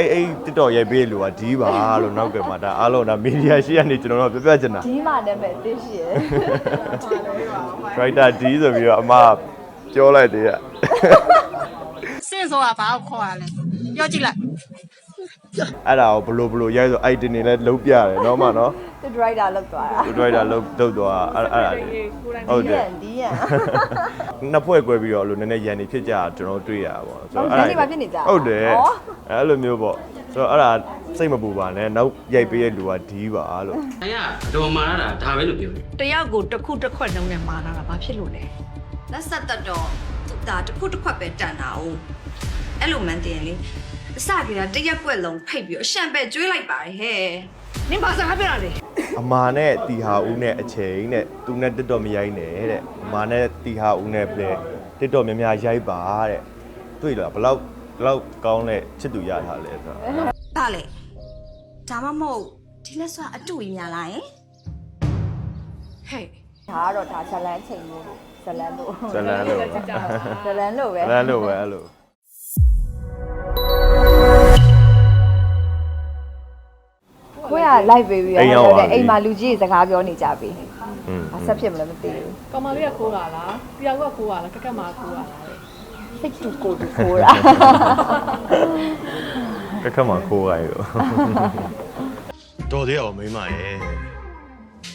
အဲ့အဲ့ TikTok ရိုက်ပေးလူကဒီပါလို့နောက်ကမှဒါအားလုံးဒါမီဒီယာရှိရနေကျွန်တော်တို့ပြောပြချင်တာဒီမှာနာမည်သိရှိရယ် writer D ဆိုပြီးတော့အမပြောလိုက်တယ်ကစင့်ဆိုတာဘာကိုခေါ်ရလဲပြောကြည့်လိုက် အဲ့ဒါကိုဘလို့ဘလို့ရိုက်ဆိုအိုက်တင်နေလဲလုံးပြတယ်နော်မနော်သူ driver လောက်သွားတာ သူဒရိုက်တာလုံးထုတ်သွားအဲ့အဲ့ဒါလေးဟုတ်တယ်ဒီရန်နှစ်ဖွဲ့꿰ပြီးတော့အဲ့လိုနည်းနည်းရန်နေဖြစ်ကြတာကျွန်တော်တွေ့ရတာပေါ့ဆိုတော့အဲ့ဒါရန်တွေပါဖြစ်နေကြတာဟုတ်တယ်ဩ အဲ့လိုမျိုးပေါ့ဆိုတော့အဲ့ဒါစိတ်မပူပါနဲ့နောက်ရိုက်ပေးတဲ့လူကဒီပါလို့။အရာဒေါ်မာရတာဒါပဲလို့ပြောတယ်တယောက်ကိုတစ်ခုတစ်ခွက်လုံးနဲ့မာတာကဘာဖြစ်လို့လဲလက်ဆက်တက်တော့သူ့ဒါတစ်ခုတစ်ခွက်ပဲတန်တာ哦အဲ့လိုမှန်တယ်လေ အစကတည်းကတရက်ကွက်လုံးဖိတ်ပြီးတော့အရှံပဲကျွေးလိုက်ပါတယ်ဟဲ့နင်ဘာစကားပြောတာလဲအမာနဲ့တီဟာဦးနဲ့အချိန်နဲ့သူနဲ့တက်တော့မရိုက်နဲ့တဲ့အမာနဲ့တီဟာဦးနဲ့ပြဲတက်တော့များများရိုက်ပါတဲ့တွေ့လားဘလောက်ဘလောက်ကောင်းတဲ့ချစ်သူရထားလဲဆိုတော့ဒါလေဒါမှမဟုတ်ဒီလက်စွာအတူကြီးများလားယင်ဟဲ့ဒါကတော့ဒါဇလန်းချိန်မျိုးလို့ဇလန်းလို့ဇလန်းလို့ဇလန်းလို့ပဲဇလန်းလို့ပဲအဲ့လို ခွေးက live ပေးပြီးအိမ်ရောက်တော့ပါပြီအိမ်မှာလူကြီးတွေစကားပြောနေကြပြီอืมအဆက်ဖြစ်မလဲမသိဘူးကောင်မလေးကခိုးတာလားတယောက်ကခိုးတာလားကက်ကက်မှာခိုးတာလားတဲ့စိတ်တူကိုတူခိုးတာကက်ခတ်မှာခိုးရိုက်လို့တော်သေးအောင်မိမရဲ့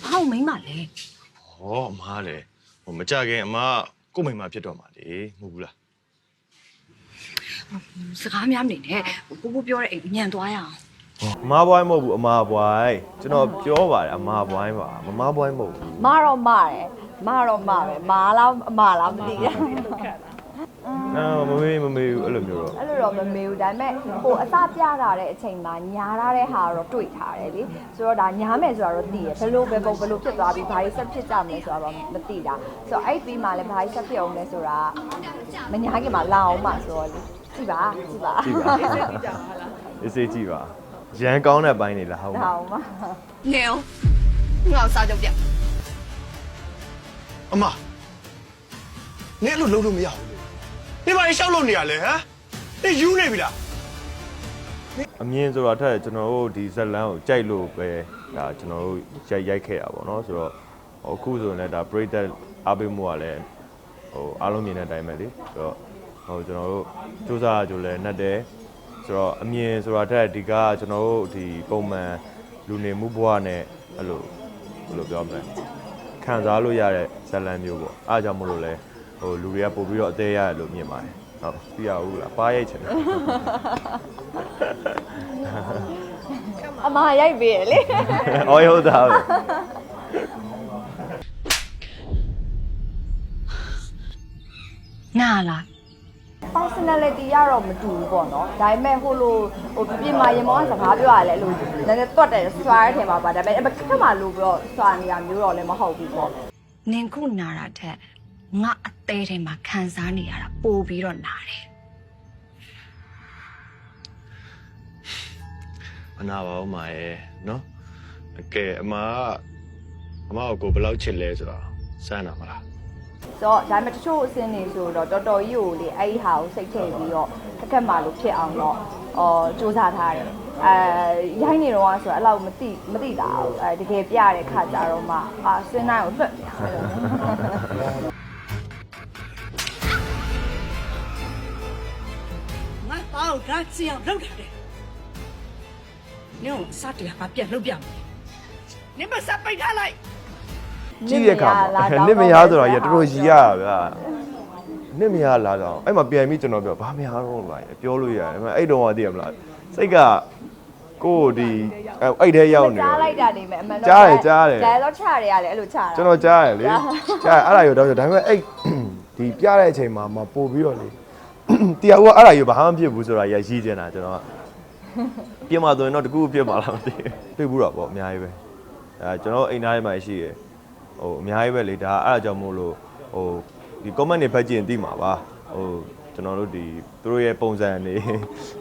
ဟောက်မိမ့်ပါလေဟောအမားလေဟိုမကြခင်အမကို့မိမဖြစ်တော့မှာလေမဟုတ်ဘူးလားစကားများမနေနဲ့ပူပူပြောတဲ့အိမ်ညံသွားရအောင် အမားဘွိုင်းမဟုတ်ဘူးအမားဘွိုင်းကျွန်တော်ပြောပါတယ်အမားဘွိုင်းပါမမဘွိုင်းမဟုတ်ဘူးမတော့မတယ်မတော့မပဲမာလားအမလားမသိဘူးအာမမေးမမေးဘူးအဲ့လိုမျိုးတော့အဲ့လိုတော့မမေးဘူးဒါပေမဲ့ဟိုအစပြတာတဲ့အချိန်မှာညားရတဲ့ဟာတော့တွေ့ထားတယ်လေဆိုတော့ဒါညားမယ်ဆိုတာတော့သိရဘယ်လိုပဲပုံဘယ်လိုဖြစ်သွားပြီးဘာကြီးဆက်ဖြစ်ကြမလဲဆိုတာတော့မသိတာဆိုတော့အဲ့ပြီးမှလည်းဘာကြီးဆက်ဖြစ်အောင်လဲဆိုတာမညားခင်မှာလာအောင်မှဆိုတော့လေကြည့်ပါကြည့်ပါကြည့်ပါအေးစေးကြည့်ပါ ရန်ကောင်းတဲ့ဘိုင်းနေလားဟုတ်လာမှာအောင်မှနေအောင်ငါ့ကိုစားကြပြအမနင်အဲ့လိုလုံးလို့မရဘူးလေနင်မရှောက်လို့နေရလဲဟမ်နင်ယူနေပြီလားအမြင်ဆိုတော့ထက်ကျွန်တော်တို့ဒီဇက်လန်းကိုကြိုက်လို့ပဲဒါကျွန်တော်တို့ရိုက်ရိုက်ခဲ့တာပေါ့နော်ဆိုတော့ဟိုအခုဆိုရင်လည်းဒါ break that အားပေးမှုကလည်းဟိုအားလုံးမြင်တဲ့အတိုင်းပဲလေဆိုတော့ဟိုကျွန်တော်တို့စူးစမ်းကြိုလဲနှက်တယ် ဆိုတော့အမြင်ဆိုတာထက်ဒီကကျွန်တော်တို့ဒီပုံမှန်လူနေမှုဘဝနဲ့အဲ့လိုဘယ်လိုပြောမလဲခံစားလို့ရတဲ့ဇက်လန်းမျိုးပေါ့အားကြောင့်မလို့လဲဟိုလူတွေကပို့ပြီးတော့အသေးရတယ်လို့မြင်ပါတယ်ဟုတ်ပြရဘူးလားပါရိုက်ချင်တယ်အမရိုက်ပေးရလေ။အော်ဟုတ်တာပဲနာလား personality ရတော့မတူဘူးပေါ့နော်ဒါပေမဲ့ဟိုလိုဟိုပြပြမာရင်မောကစကားပြောရလဲအဲ့လိုနည်းနည်းတွတ်တယ်ဆွားရတဲ့ထဲမှာပါဒါပေမဲ့ခက်မှလို့ပြီးတော့ဆွာနေတာမျိုးတော့လည်းမဟုတ်ဘူးပေါ့နင်ခုနာတာထက်ငါအသေးထဲမှာခံစားနေရတာပိုပြီးတော့နာတယ်မနာပါဘူးမရဲ့နော်အကဲအမကအမကိုဘယ်လောက်ချစ်လဲဆိုတော့စမ်းတာမလား ဆိုတော့ဒါပေမဲ့တချို့အစင်းနေဆိုတော့တော်တော်ကြီးကိုလေအဲ့ဒီဟာကိုစိတ်ထည့်ပြီးတော့ခက်ခက်မှလို့ဖြစ်အောင်တော့အော်စူးစမ်းထားတယ်အဲရိုင်းနေတော့ဆိုတော့အဲ့လောက်မသိမသိတာဘူးအဲတကယ်ပြတဲ့ခါကြတော့မှအာစင်းနိုင်ကိုလွတ်ပြအဲ့လိုငါတောက်ဓာတ်စီအောင်လုပ်တာလေနင်ကိုစတရားကပြန်လုပ်ပြမယ်နင်မစပိတ်ထားလိုက်။ ကြည့်တဲ့အခါမှာနစ်မရဆိုတော့ရတော်တော်ရီရတာဗျာ။နစ်မရလာတော့အဲ့မှာပြန်ပြီးကျွန်တော်ပြောဘာမရတော့လားပြောလို့ရတယ်။ဒါပေမဲ့အဲ့တုန်းကသိရမလား။စိတ်ကကိုယ်ဒီအဲ့ထဲရောက်နေကြားလိုက်တာနေမယ်အမှန်တော့ကြားတယ်ကြားတယ်ကြားတော့ချရတယ်ရတယ်အဲ့လိုချတာကျွန်တော်ကြားရတယ်လေ။ကြားအဲ့ဒါရောတော့ဒါပေမဲ့အဲ့ဒီပြတဲ့အချိန်မှာမပို့ပြီးတော့လေတရားကအဲ့ဒါရောဘာမှမဖြစ်ဘူးဆိုတာရရည်ကျင်တာကျွန်တော်ကပြင်မှာဆိုရင်တော့တကူဖြစ်မှာလားမသိဘူးတွေ့ဘူးတော့ပေါ့အများကြီးပဲအဲကျွန်တော်အိမ်သားထဲမှာရှိရယ် ဟိုအများကြီးပဲလေဒါအဲ့ဒါကြောင့်မို့လို့ဟိုဒီ comment တွေဖတ်ကြည့်ရင်သိမှာပါဟိုကျွန်တော်တို့ဒီသူတို့ရဲ့ပုံစံတွေ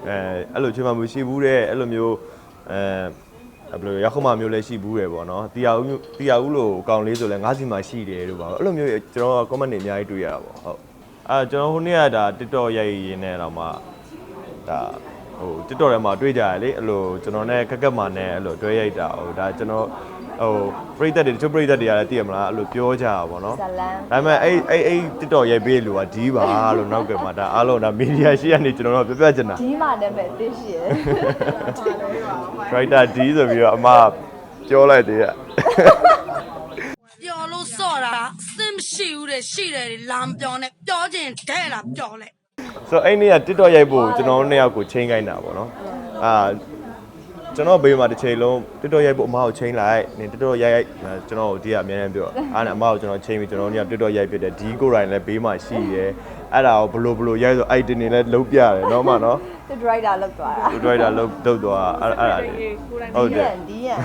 အဲအဲ့လိုချွေးမှမရှိဘူးတဲ့အဲ့လိုမျိုးအဲဘယ်လိုရောက်ခမမျိုးလည်းရှိဘူးတယ်ပေါ့နော်တရားဦးတရားဦးလို့အကောင်လေးဆိုလဲငါးစီမှာရှိတယ်လို့ပါအဲ့လိုမျိုးကျွန်တော် comment တွေအများကြီးတွေ့ရတာပေါ့ဟုတ်အဲကျွန်တော်ဟိုနေ့ကဒါ TikTok ရိုက်ရင်းနဲ့တော့မှဒါဟို TikTok ထဲမှာတွေ့ကြရလေအဲ့လိုကျွန်တော်နဲ့ကက်ကက်မာနဲ့အဲ့လိုတွဲရိုက်တာဟိုဒါကျွန်တော် ဟိုပရိသတ်တွေတချို့ပရိသတ်တွေကလည်းသိရမလားအဲ့လိုပြောကြတာပေါ့နော်ဇလန်ဒါပေမဲ့အဲ့အဲ့အဲ့ TikTok ရိုက်ပေးလူကဒီပါလို့နောက်ကမှဒါအားလုံးဒါမီဒီယာရှိရနေကျွန်တော်တို့ပြောပြချင်တာ ဒီမှာနာမည်သိရှိရယ် Writer D ဆိုပြီးတော့အမပြောလိုက်သေးရပျော်လို့စော့တာစင်မရှိဘူးတဲ့ရှိတယ်လာမပြောနဲ့ပြောခြင်းတဲ့လားပြောလဲ ဆိုတော့အဲ့နေ့က TikTok ရိုက်ဖို့ကျွန်တော်တို့နှစ်ယောက်ကိုချိန်ခိုင်းတာပေါ့နော်အာ ကျွန်တော်ဘေးမှာတစ်ချိန်လုံး TikTok ရိုက်ဖို့အမကိုချိန်လိုက်နင် TikTok ရိုက်ရိုက်ကျွန်တော်တို့ဒီကအများကြီးပြောအားနဲ့အမကိုကျွန်တော်ချိန်ပြီးကျွန်တော်တို့ည TikTok ရိုက်ဖြစ်တယ်ဒီကိုယ်တိုင်လည်းဘေးမှာရှိရဲအဲ့ဒါကိုဘလို့ဘလို့ရိုက်ဆို item တွေလည်းလုံးပြတယ်နော်မနော်သူဒရိုက်တာလောက်သွားတာသူ driver လုံးတုတ်သွားအဲ့အဲ့ဒါလေးဟုတ်ဒီတယ်ရန်ဒီရန်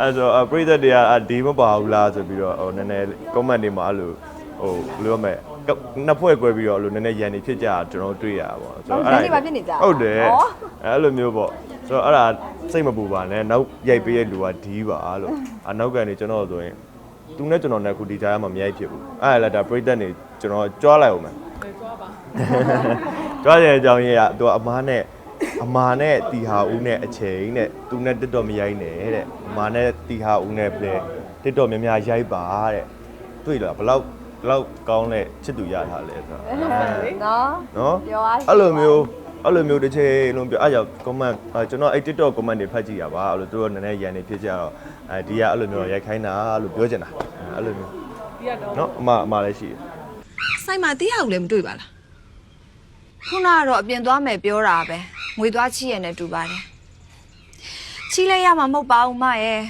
အဲ့ဆိုအပရိသတ်တွေကအာဒီမပါဘူးလားဆိုပြီးတော့ဟိုနည်းနည်း comment တွေမှာအဲ့လိုဟိုဘယ်လိုရမလဲကနှစ်ဖွဲ့꿰ပြီးတော့အဲ့လိုနည်းနည်းရန်နေဖြစ်ကြတာကျွန်တော်တို့တွေ့ရတာပေါ့ဆိုဟုတ်တယ်ဒီမှာဖြစ်နေကြတာဟုတ်တယ်ဩအဲ့လိုမျိုးပေါ့ ဆိုတော့အဲ့ဒါစိတ်မပူပါနဲ့နောက်ရိုက်ပေးတဲ့လူကဒီပါလို့အနောက်ကနေကျွန်တော်ဆိုရင်သူနဲ့ကျွန်တော်နဲ့အခုဒီကြားမှာမရိုက်ဖြစ်ဘူးအဲ့ဒါလည်းဒါပရိသတ်နေကျွန်တော်ကြွားလိုက်အောင်မယ်ကြွားပါကြွားတဲ့အကြောင်းရင်းကသူကအမားနဲ့အမားနဲ့တီဟာဦးနဲ့အချိန်နဲ့သူနဲ့တက်တော့မရိုက်နဲ့တဲ့အမားနဲ့တီဟာဦးနဲ့ပဲတက်တော့များများရိုက်ပါတဲ့တွေ့လားဘလောက်ဘလောက်ကောင်းတဲ့ချစ်သူရထားလဲဆိုတော့နော်နော်ပြောရရှိအဲ့လိုမျိုး အဲ့လိုမျိုးတစ်ချိန်လုံးပြောအဲ့ကြောင့် comment အဲကျွန်တော်အဲ့ TikTok comment တွေဖတ်ကြည့်ရပါအဲ့လိုသူတို့နည်းနည်းရန်နေဖြစ်ကြတော့အဲဒီကအဲ့လိုမျိုးရိုက်ခိုင်းတာလို့ပြောချင်တာအဲ့လိုမျိုးဒီကတော့နော်အမအမလည်းရှိတယ်ဆိုင်မှာတရားကိုလည်းမတွေ့ပါလားခုနကတော့အပြင်သွားမယ်ပြောတာပဲငွေသွားချီးရနဲ့တူပါတယ်ချီးလိုက်ရမှာမဟုတ်ပါဘူးမရဲ့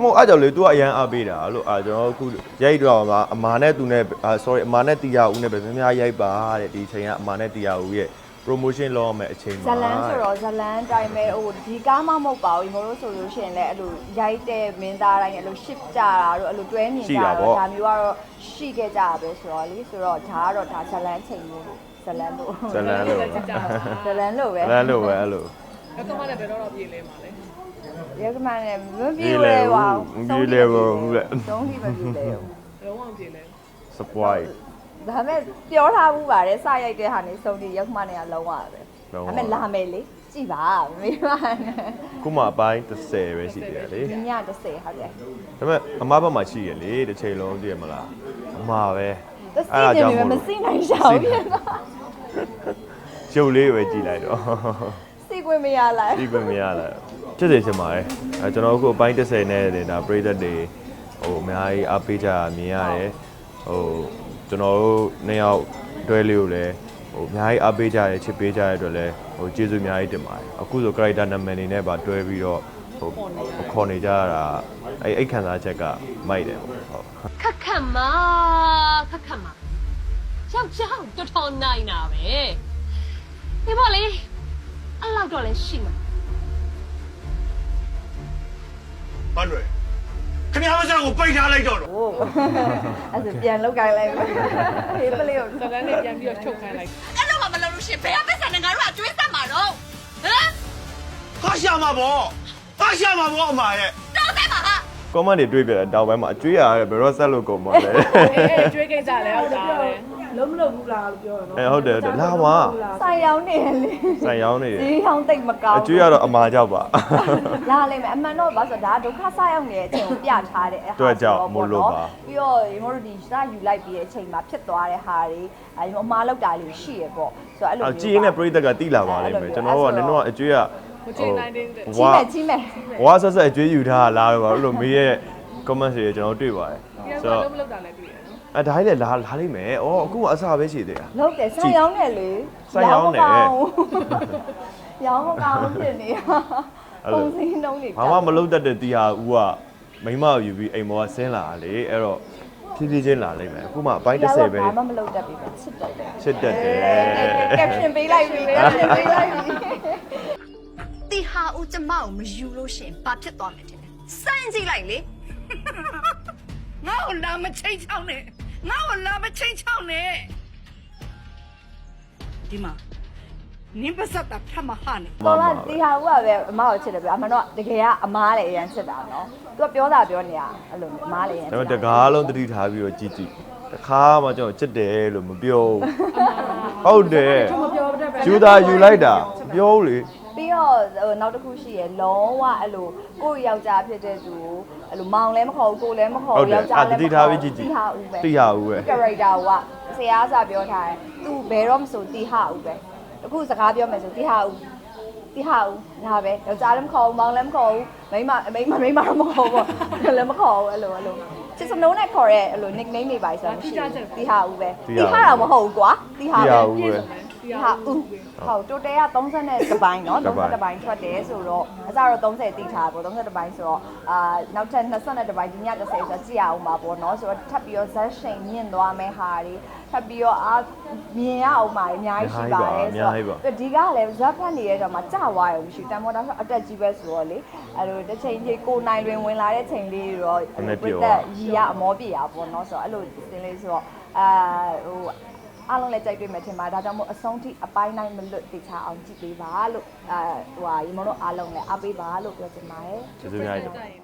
မဟုတ်အဲ့ကြောင့်လေ तू ကအရန်အားပေးတာအဲ့လိုအာကျွန်တော်အခုရိုက်တော့မှာအမာနဲ့သူနဲ့အာ sorry အမာနဲ့တီယာဦးနဲ့ပဲများများရိုက်ပါတဲ့ဒီအချိန်ကအမာနဲ့တီယာဦးရဲ့ promotion လုပ်ရမယ့်အချိန်ဇမှာလန်ဆိုတော့ဇလန်တိုင်းပဲဟိုဒီကားမှမဟုတ်ပါဘူးဒီမို့လို့ဆိုလို့ရှိရင်လည်းအဲ့လိုရိုက်တဲ့မင်းသားတိုင်းအဲ့လို shift ကြတာတို့အဲ့လိုတွဲမြင်ကြတာတို့ဒါမျိုးကတော့ရှိခဲ့ကြတာပဲဆိုတော့လေဆိုတော့ဒါကတော့ဒါဇလန်ချိန်မျိုးလို့ဇလန်လို့ဇလန်လို့ဇလန်လို့ပဲဇလန်လို့ပဲအဲ့လိုကကမနဲ့ဘယ်တော့တော့ပြေးလဲမှာလဲရကမနဲ့မပြေလဲပါမပြေလဲပါဘူးလေသုံးထိမပြေလဲဘူးလုံးဝမပြေးလဲ surprise ဒါပေမဲ့ပြောထားဘူးပါတယ်စရိုက်တဲ့ဟာနေစုံဒီရောက်မှနဲ့ကလုံးဝပဲလုံးဝဒါပေမဲ့လာမယ်လေကြည်ပါမေးပါနဲ့ခုမှအပိုင်း30ပဲရှိသေးတယ်လေဒီည30ဟုတ်တယ်ဒါပေမဲ့အမဘက်မှာရှိရလေတစ်ချိန်လုံးသိရမလားအမပဲသစီနေနေမစိနိုင်ရှောင်ပြန်ရုပ်လေးပဲကြည်လိုက်တော့စိခွင့်မရလိုက်ဒီကွင်မရလာချစ်စေချင်ပါတယ်အဲကျွန်တော်အခုအပိုင်း30နဲ့တင်ဒါပရိသတ်တွေဟိုအများကြီးအားပေးကြတာမြင်ရတယ်ဟို ကျွန်တော်တို့နှစ်ယောက်တွဲလေးကိုလည်းဟိုအများကြီးအားပေးကြတယ်ချစ်ပေးကြတဲ့အတွက်လည်းဟိုကျေးဇူးအများကြီးတင်ပါတယ်အခုဆို character နာမည်နေနဲ့ပါတွဲပြီးတော့ဟိုခေါ်နေကြတာအဲ့အဲ့ခံစားချက်ကမိုက်တယ်ပေါ့ဟုတ်ခက်ခက်မခက်ခက်မယောက်ျားကိုတော်တော်နိုင်တာပဲဒီပေါ့လေအဲ့လောက်တော့လည်းရှိမှာဘာလို့ ခင်ဗျားမစားကိုပိတ်ထားလိုက်တော့တော့ဟိုအဲ့ဒါပြန်လောက်ကိုင်းလိုက်ဟေးပလေးကိုစကန်းနဲ့ပြန်ပြီးတော့ချုပ်ခိုင်းလိုက်အဲ့လိုမှမလုပ်လို့ရှင်ဘယ်ကပတ်စံနဲ့ငါတို့ကကျွေးဆက်မှာတော့ဟမ်ဟာရှာမှာပေါ့ဟာရှာမှာပေါ့အမရဲ့တော့ဆက်ပါဟာ comment တွေတွေ့ပြတယ်တောင်ပိုင်းမှာအကျွေးရတယ်ဘယ်တော့ဆက်လို့ကုန်မလဲအေးကျွေးကိစ္စလဲဟုတ်တာပဲ လုံးမလုံးဘူးလားလို့ပြောရနော်အဲဟုတ်တယ်ဟုတ်တယ်လာပါ ဆိုင်ရောင်းနေလေဆိုင်ရောင်းနေတယ်ဒီဟောင်းတိတ်မကောင်းအကျွေးကတော့အမာကြောက်ပါ လာလိမ့်မယ်အမှန်တော့ဘာဆိုဒါဒုက္ခဆရောက်နေတဲ့အချိန်ကိုပြထားတဲ့အဲ့ဟာတွေ့ကြောက်မို့လို့ပါ ပြီးတော့ဒီမို့တို့ဒီစယူလိုက်ပြီးတဲ့အချိန်မှာဖြစ်သွားတဲ့ဟာတွေအဲဒီအမားလောက်တာလေးရှိရပေါ့ဆိုတော့အဲ့လိုအမျိုးကြည့်နေတဲ့ပရိသတ်ကတိလာပါလိမ့်မယ်ကျွန်တော်တို့ကနင်တို့ကအကျွေးကမချင်နိုင်တဲ့ကြီးမယ်ကြီးမယ်ဝါဆက်ဆက်အကျွေးယူထားတာလားတော့အဲ့လိုမေးရဲ့ comment တွေကျွန်တော်တွေ့ပါတယ်ပြန်ဆိုတော့တော့ လုံးမလုပ်တာလည်းတွေ့ရနော် အဲဒါကြီးလည်းလာလာလိမ့်မယ်ဩအခုကအစားပဲရှိသေးတာလောက်တယ်ဆိုင်ရောင်းနေလေဆိုင်ရောင်းနေရောင်းမကောင်းဖြစ်နေတာအဲ့လိုပုံစင်းနှုံးနေဘာမှမလုပ်တတ်တဲ့တီဟာဦးကမိမကိုယူပြီးအိမ်ပေါ်ကဆင်းလာတာလေအဲ့တော့ဖြည်းဖြည်းချင်းလာလိမ့်မယ်အခုမှအပိုင်း30ပဲဘာမှမလုပ်တတ်ပြီပဲချစ်တတ်တယ်ချစ်တတ်တယ်ကက်ရှင်ပေးလိုက်ပြီကက်ရှင်ပေးလိုက်ပြီတီဟာဦးကျမကိုမယူလို့ရှရင်ဘာဖြစ်သွားမယ်တဲ့စမ်းကြည့်လိုက်လေငါ့ကိုလာမချိန်ချောင်းနဲ့ ငါ့ကိုလာမချိန်ချောင်းနဲ့ဒီမှာနင်းပါစတာဖတ်မဟာနဲ့တော်လာတီဟာဦးကပဲအမကိုချစ်တယ်ပြအမှန်တော့တကယ်ကအမားလည်းအရန်ချစ်တာနော်သူကပြောတာပြောနေတာအဲ့လိုမျိုးအမားလည်းအရန်ချဒါစ်ပေမဲ့တကားလုံးတတိထားပြီးတော့ကြည့်ကြည့်တခါမှကျွန်တော်ချစ်တယ်လို့မပြောဘူးဟုတ်တယ်မပြောတတ်ပဲယူတာယူလိုက်တာဘပြောဘူးလေ ပြီးတော့ဟိုနောက်တစ်ခုရှိရယ်လုံးဝအဲ့လိုကိုယ့်ယောက်ျားဖြစ်တဲ့သူကိုအဲ့လိုမောင်လည်းမခေါ်ဘူးကိုယ်လည်းမခေါ်ဟုတ်ဘူးတယ်ယောက်ျားအာလည်းတမတိခေါ်ထားဘူးပြီးကြည့်ကြည့်တိဟာဦးပဲတိရဦးပဲ ဒီ character ကဆရာကပြောထားတယ်သူဘယ်တော့မဆိုတိဟာဦးပဲအခုစကားပြောမယ်ဆိုတိဟာဦးတိဟာဦးဒါပဲယောက်ျားလည်းမခေါ်ဘူးမောင်လည်းမခေါ်ဘူးမိန်းမမိန်းမမိန်းမတော့မခေါ်ဘူးလည်းမခေါ်ဘူးအဲ့လိုအဲ့လိုချစ်စနိုးနဲ့ခေါ်ရဲအဲ့လို nickname တွေပါဆိုတော့မရှိဘူးတိဟာဦးပဲတိဟာတော့မဟုတ်ဘူးကွာတိဟာတိရပဲ ဦးပဲ ဟာဦးဟုတ်တိုတယ်က30တပိုင်းเนาะ တစ်ပိုင်း 30တပိုင်းထွက်တယ်ဆိုတော့အစတော့30တိထားပေါ့30တပိုင်းဆိုတော့အာနောက်ထပ်20တပိုင်းဒီည30ဆိုတော့ကြည့်ရအောင်ပါပေါ့เนาะဆိုတော့ထပ်ပြီးတော့ဇက်ရှိန်မြင့်သွားမယ်ဟာတွေထပ်ပြီးတော့အာမြင်ရအောင်ပါအများကြီးရှိပါတယ် အများကြီးပါ ဆိုတော့ဒီကလည်းဇက်ဖက်နေတဲ့တော့မှကြာသွားရုံမရှိတန်မော်တာဆိုအတက်ကြီးပဲဆိုတော့လေအဲ့လိုတစ်ချိန်ကြီးကိုနိုင်တွင်ဝင်လာတဲ့ချိန်လေးတွေတော့ နည်းနည်း ပြ ပြော တ် ပါ သက်ရီရအမောပြေရပေါ့เนาะဆိုတော့အဲ့လိုသင်လေးဆိုတော့အာဟို အားလုံးလည်းကြိုက်တွေ့မယ်ထင်ပါဒါကြောင့်မို့အဆုံးထိအပိုင်းတိုင်းမလွတ်သိချအောင်ကြည့်ပေးပါလို့အဲဟိုဟာရေမုံတို့အားလုံးလည်းအားပေးပါလို့ပြောချင်ပါတယ်ကျေးဇူးများကြီးကြိုက်ရင်တော့